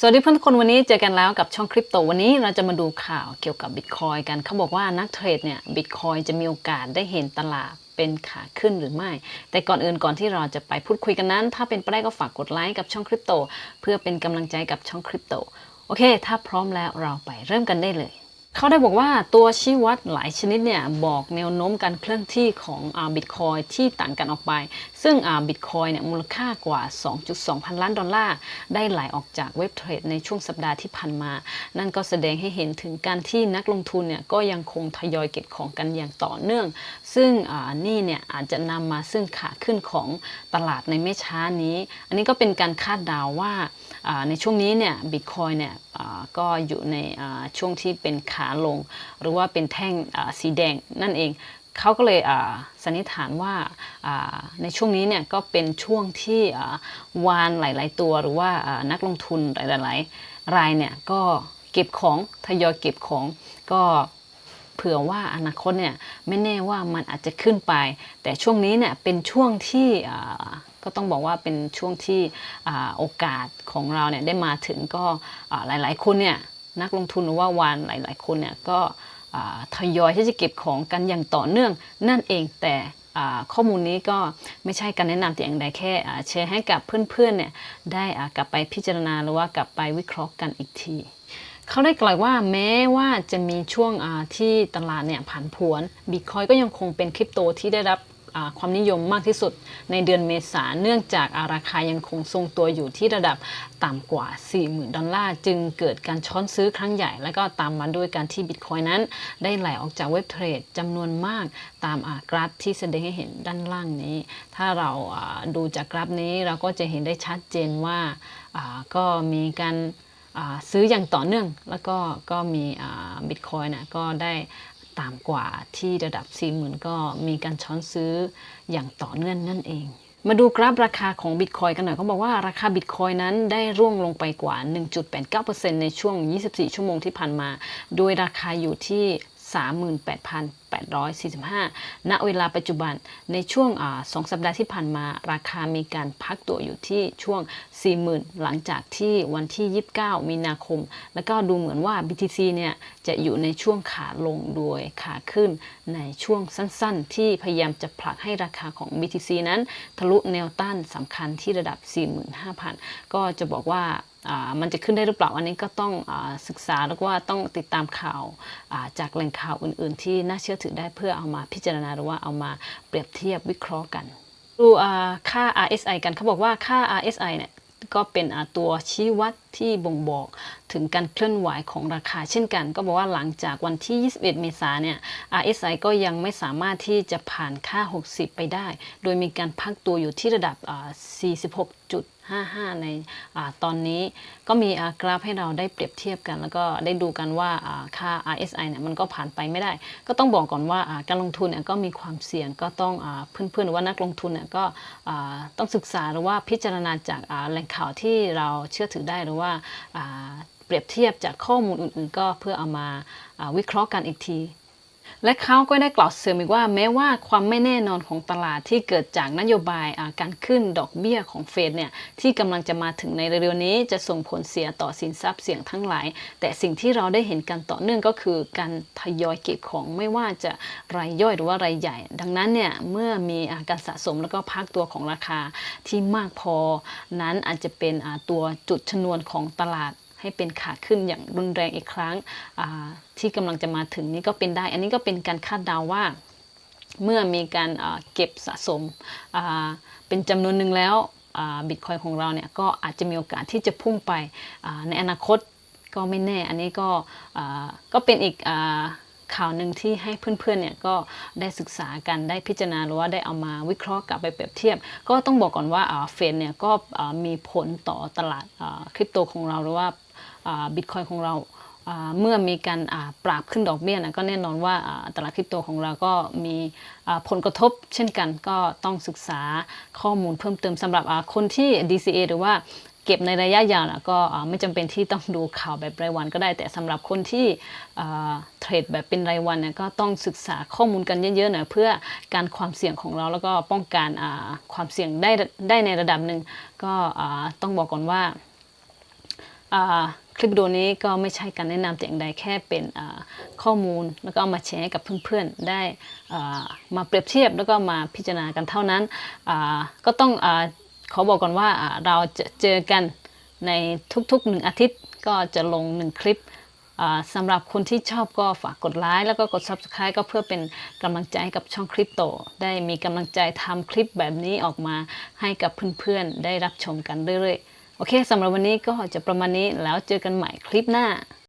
สวัสดีเพื่อนทุกคนวันนี้เจอกันแล้วกับช่องคริปโตวันนี้เราจะมาดูข่าวเกี่ยวกับบิตคอยกันเขาบอกว่านักเทรดเนี่ยบิตคอยจะมีโอกาสได้เห็นตลาดเป็นขาขึ้นหรือไม่ แต่ก่อนอื่นก่อนที่เราจะไปพูดคุยกันนั้น ถ้าเป็นไปได้ก็ฝากกดไลค์กับช่องคริปโตเพื่อเป็นกำลังใจกับช่องคริปโตโอเค ถ้าพร้อมแล้วเราไปเริ่มกันได้เลย เขาได้บอกว่าตัวชี้วัดหลายชนิดเนี่ยบอกแนวโน้มการเคลื่อนที่ของบิตคอยที่ต่างกันออกไป ซึ่งบิตคอยเนี่ยมูลค่ากว่า 2.2 พันล้านดอลลาร์ ได้ไหลออกจากเว็บเทรดในช่วงสัปดาห์ที่ผ่านมา นั่นก็แสดงให้เห็นถึงการที่นักลงทุนเนี่ยก็ยังคงทยอยเก็บของกันอย่างต่อเนื่อง ซึ่งนี่เนี่ยอาจจะนำมาซึ่งขาขึ้นของตลาดในไม่ช้านี้ อันนี้ก็เป็นการคาดเดาวว่าในช่วงนี้เนี่ยบิตคอยเนี่ย ก็อยู่ในช่วงที่เป็นขาลง หรือว่าเป็นแท่งสีแดงนั่นเองเขาก็เลยสันนิษฐานว่าในช่วงนี้เนี่ยก็เป็นช่วงที่วานหลาย ๆ ตัวหรือว่านักลงทุนหลาย ๆ รายเนี่ยก็เก็บของทยอยเก็บของก็เผื่อว่าอนาคตเนี่ยไม่แน่ว่ามันอาจจะขึ้นไป แต่ช่วงนี้เนี่ยเป็นช่วงที่ ก็ต้องบอกว่าเป็นช่วงที่โอกาสของเราเนี่ยได้มาถึงก็หลาย ๆ คนเนี่ยนักลงทุนหรือว่าวานหลาย ๆ คนเนี่ยก็ทยอยที่จะเก็บของกันอย่างต่อเนื่องนั่นเองแต่ข้อมูลนี้ก็ไม่ใช่การแนะนำแต่อย่างใดแค่แชร์ให้กับเพื่อนๆเนี่ยได้กลับไปพิจารณาหรือว่ากลับไปวิเคราะห์กันอีกทีเขาได้กล่าวว่าแม้ว่าจะมีช่วงที่ตลาดเนี่ยผันผวนบิตคอยก็ยังคงเป็นคริปโตที่ได้รับ ความนิยมมากที่สุดในเดือนเมษาเนื่องจากราคายังคงทรงตัวอยู่ที่ระดับต่ำกว่า 40,000 ดอลลาร์ จึงเกิดการช้อนซื้อครั้งใหญ่ แล้วก็ตามมาด้วยการที่บิตคอยนั้น ได้ไหลออกจากเว็บเทรดจำนวนมากตามกราฟที่แสดงให้เห็นด้านล่างนี้ ถ้าเราดูจากกราฟนี้เราก็จะเห็นได้ชัดเจนว่าก็มีการซื้ออย่างต่อเนื่อง แล้วก็ก็มีบิตคอยนะก็ได้ ต่ำกว่าที่ระดับ 40,000 ก็มีการช้อนซื้ออย่างต่อเนื่องนั่นเอง มาดูกราฟราคาของบิตคอยกันหน่อยเขาบอกว่าราคาบิตคอยนั้นได้ร่วงลงไปกว่า 1.89%ในช่วง 24 ชั่วโมงที่ผ่านมา โดยราคาอยู่ที่ 38,845 ณ เวลาปัจจุบันในช่วงสองสัปดาห์ที่ผ่านมา ราคามีการพักตัวอยู่ที่ช่วง 40,000 หลังจากที่วันที่ 29 มีนาคม แล้วก็ดูเหมือนว่า BTC เนี่ยจะอยู่ในช่วงขาลงโดยขาขึ้นในช่วงสั้นๆ ที่พยายามจะผลักให้ราคาของ BTC นั้น ทะลุแนวต้านสำคัญที่ระดับ 45,000 ก็จะบอกว่า มันจะขึ้นได้หรือเปล่าอันนี้ก็ต้องอศึกษาแล้วว่าต้องติดตามข่าวจากแหล่งข่าวอื่น ๆ ที่น่าเชื่อถือได้เพื่อเอามาพิจารณาหรือว่าเอามาเปรียบเทียบวิเคราะห์กันดูค่า RSI กันเขาบอกว่าค่า RSI เนี่ยก็เป็นตัวชี้วัดที่บ่งบอก ถึงการเคลื่อนไหวของราคาเช่นกัน ก็บอกว่าหลังจากวันที่ 21 เมษายนเนี่ย RSI ก็ยังไม่สามารถที่จะผ่านค่า 60 ไปได้ โดยมีการพักตัวอยู่ที่ระดับ 46จุด55 ในอตอนนี้ก็มีกราฟให้เราได้เปรียบเทียบกัน แล้วก็ได้ดูกันว่าค่า RSI เนี่ยมันก็ผ่านไปไม่ได้ ก็ต้องบอกก่อนว่าการลงทุนเนี่ยก็มีความเสี่ยงก็ต้องเพื่อนๆหรือว่านักลงทุนเนี่ยก็ต้องศึกษาหรือว่าพิจารณาจากแหล่งข่าวที่เราเชื่อถือได้หรือว่า เปรียบเทียบจากข้อมูลอื่นๆ ก็เพื่อเอามาวิเคราะห์กันอีกที และเขาก็ได้กล่าวเสริมอีกว่า แม้ว่าความไม่แน่นอนของตลาดที่เกิดจากนโยบายการขึ้นดอกเบี้ยของเฟดเนี่ยที่กำลังจะมาถึงในเร็วๆนี้จะส่งผลเสียต่อสินทรัพย์เสี่ยงทั้งหลาย แต่สิ่งที่เราได้เห็นกันต่อเนื่องก็คือการทยอยเก็บของไม่ว่าจะรายย่อยหรือว่ารายใหญ่ ดังนั้นเนี่ยเมื่อมีการสะสมแล้วก็พักตัวของราคาที่มากพอ นั้นอาจจะเป็นตัวจุดชนวนของตลาด ให้เป็นขาขึ้นอย่างรุนแรงอีกครั้งที่กำลังจะมาถึงนี่ก็เป็นได้ อันนี้ก็เป็นการคาดเดาว่าเมื่อมีการเก็บสะสมเป็นจำนวนหนึ่งแล้วบิตคอยของเราเนี่ยก็อาจจะมีโอกาสที่จะพุ่งไปในอนาคตก็ไม่แน่ อันนี้ก็ก็เป็นอีกข่าวหนึ่งที่ให้เพื่อนๆเนี่ยก็ได้ศึกษากันได้พิจารณาหรือว่าได้เอามาวิเคราะห์กลับไปเปรียบเทียบ ก็ต้องบอกก่อนว่าเฟดเนี่ยก็มีผลต่อตลาดคริปโตของเราหรือว่า บิตคอยของเราเมื่อมีการปรับขึ้นดอกเบี้ยนะก็แน่นอนว่าตลาดคริปโตของเราก็มีผลกระทบ เช่นกันก็ต้องศึกษาข้อมูลเพิ่มเติมสำหรับคนที่ DCA หรือว่าเก็บในระยะยาวนะก็ไม่จำเป็นที่ต้องดูข่าวแบบรายวันก็ได้ แต่สำหรับคนที่เทรดแบบเป็นรายวันนี่ยก็ต้องศึกษาข้อมูลกันเยอะๆน่อยเพื่อการความเสี่ยงของเราแล้วก็ป้องกันความเสี่ยงได้ได้ในระดับหนึ่งก็ต้องบอกก่อนว่า คลิปวิดีโอนี้ก็ไม่ใช่การแนะนำแต่อย่างใดแค่เป็นข้อมูล แล้วก็เอามาแชร์ให้กับเพื่อนๆได้มาเปรียบเทียบแล้วก็มาพิจารณากันเท่านั้นก็ต้องอขอบอกก่อนว่าเราจะเจอกันในทุกๆหนึ่งอาทิตย์ก็จะลงหนึ่งคลิปสำหรับคนที่ชอบก็ฝากกดไลค์แล้วก็กด Subscribe ก็เพื่อเป็นกำลังใจให้กับช่องคลิปโต ได้มีกำลังใจทำคลิปแบบนี้ออกมาให้กับเพื่อนๆ ได้รับชมกันเรื่อยๆ โอเคสำหรับวันนี้ก็จะประมาณนี้แล้วเจอกันใหม่คลิปหน้า